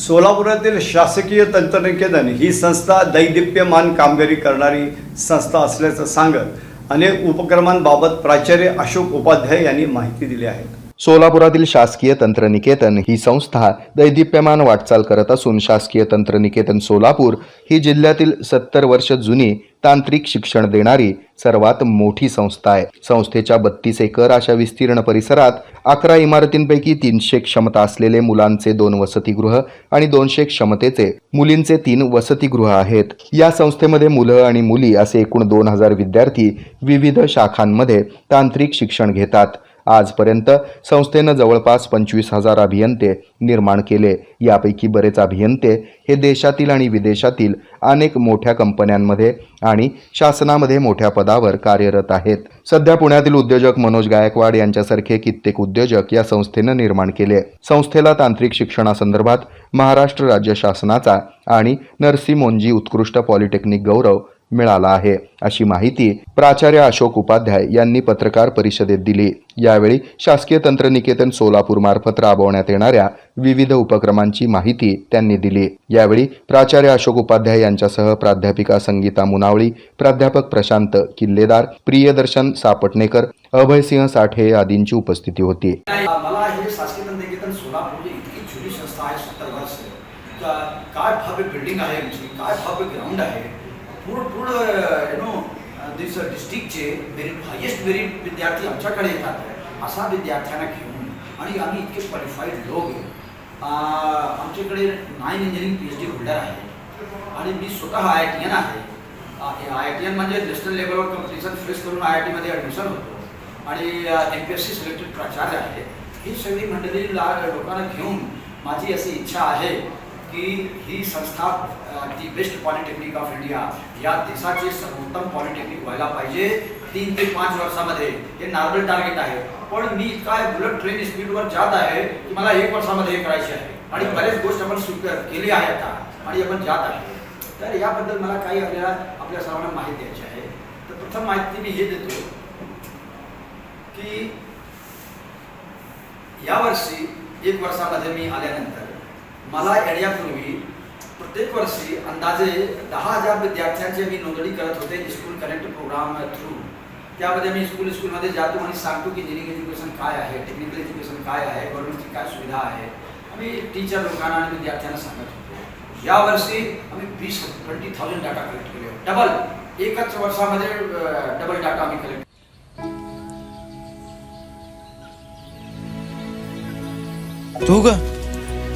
सोलापुरातील शासकीय तंत्रनिकेतन ही संस्था दैदिप्यमान कामगिरी करणारी संस्था असल्याचं सांगत अनेक उपक्रमांबाबत प्राचार्य अशोक उपाध्याय यांनी माहिती दिली आहे. सोलापुरातील शासकीय तंत्रनिकेतन ही संस्था दैदिप्यमान वाटचाल करत असून शासकीय तंत्रनिकेतन सोलापूर ही जिल्ह्यातील सत्तर वर्ष जुनी तांत्रिक शिक्षण देणारी सर्वात मोठी संस्था आहे. संस्थेच्या बत्तीस एकर अशा विस्तीर्ण परिसरात अकरा इमारतींपैकी तीनशे क्षमता असलेले मुलांचे दोन वसतिगृह आणि दोनशे क्षमतेचे मुलींचे तीन वसतिगृह आहेत. या संस्थेमध्ये मुलं आणि मुली असे एकूण दोन हजार विद्यार्थी विविध शाखांमध्ये तांत्रिक शिक्षण घेतात. आजपर्यंत संस्थेनं जवळपास पंचवीस हजार अभियंते निर्माण केले. यापैकी बरेच अभियंते हे देशातील आणि विदेशातील अनेक मोठ्या कंपन्यांमध्ये आणि शासनामध्ये मोठ्या पदावर कार्यरत आहेत. सध्या पुण्यातील उद्योजक मनोज गायकवाड यांच्यासारखे कित्येक उद्योजक या संस्थेनं निर्माण केले. संस्थेला तांत्रिक शिक्षणासंदर्भात महाराष्ट्र राज्य शासनाचा आणि नरसी मोंजी उत्कृष्ट पॉलिटेक्निक गौरव मिळाला आहे. अशी माहिती प्राचार्य अशोक उपाध्याय यांनी पत्रकार परिषदेत दिली. यावेळी शासकीय तंत्रनिकेतन सोलापूर मार्फत राबवण्यात येणाऱ्या विविध उपक्रमांची माहिती त्यांनी दिली. यावेळी प्राचार्य अशोक उपाध्याय यांच्यासह प्राध्यापिका संगीता मुनावळी प्राध्यापक प्रशांत किल्लेदार प्रियदर्शन सापटणेकर अभयसिंह साठे आदींची उपस्थिती होती. मला हे शासकीय तंत्रनिकेतन सोलापूर इतकी जुनी संस्था आहे सत्तर वर्ष. काय भव्य बिल्डिंग आहे काय भव्य ग्राउंड आहे? पूर्ण पूर्ण यु नो दिस डिस्ट्रिक्टचे मेरिट हायेस्ट मेरिट विद्यार्थी आमच्याकडे येतात. असा विद्यार्थ्यांना घेऊन आणि आम्ही इतके क्वालिफाईड लोक आहे. Uh, आमच्याकडे nine engineering P H D holder आहे आणि मी स्वतः आय आय टी एन आहे आय आय टी एन म्हणजे नॅशनल लेवलवर कॉम्पिटिशन फेस करून आय आय टीमध्ये ॲडमिशन होतो. आणि M P S C selected प्राचार्य आहे ही सगळी मंडळी ला लोकांना घेऊन माझी अशी इच्छा आहे की ही संस्था the best polytechnic of India या देशाचे सर्वोत्तम पॉलिटेक्निक व्हायला पाहिजे. तीन ते पाच वर्षामध्ये. हे नॉर्मल टार्गेट आहे. पण मी काय बुलेट ट्रेन स्पीडवर जात आहे की मला एक वर्षामध्ये हे करायचे आहे. आणि बरेच गोष्ट आपण स्वीकार केली आहे आता. आणि आपण जात आहे. तर याबद्दल मला काही आपल्याला आपल्या सर्वांना माहिती द्यायची आहे. तर प्रथम माहिती मी हे देतो की यावर्षी एक वर्षामध्ये मी आल्यानंतर मला येण्यापूर्वी प्रत्येक वर्षी अंदाजे दहा हजार विद्यार्थ्यांचे मी नोंदणी करत होते स्कूल कनेक्ट प्रोग्राम थ्रू त्यामध्ये मी स्कूल स्कूलमध्ये जातो आणि सांगतो की इंजिनिअरिंग एज्युकेशन काय आहे टेक्निकल एज्युकेशन काय आहे गव्हर्नमेंटची काय सुविधा आहे. आम्ही टीचर लोकांना आणि विद्यार्थ्यांना सांगत होतो. यावर्षी आम्ही वीस ट्वेंटी थाउजंड डाटा कलेक्ट केले. डबल एकाच वर्षामध्ये डबल डाटा आम्ही कलेक्ट तू ग?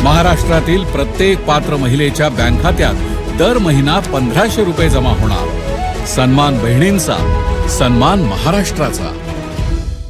महाराष्ट्रातील प्रत्येक पात्र महिलेच्या बँक खात्यात दर महिना पंधराशे रुपये जमा होणार. सन्मान बहिणींचा सन्मान महाराष्ट्राचा.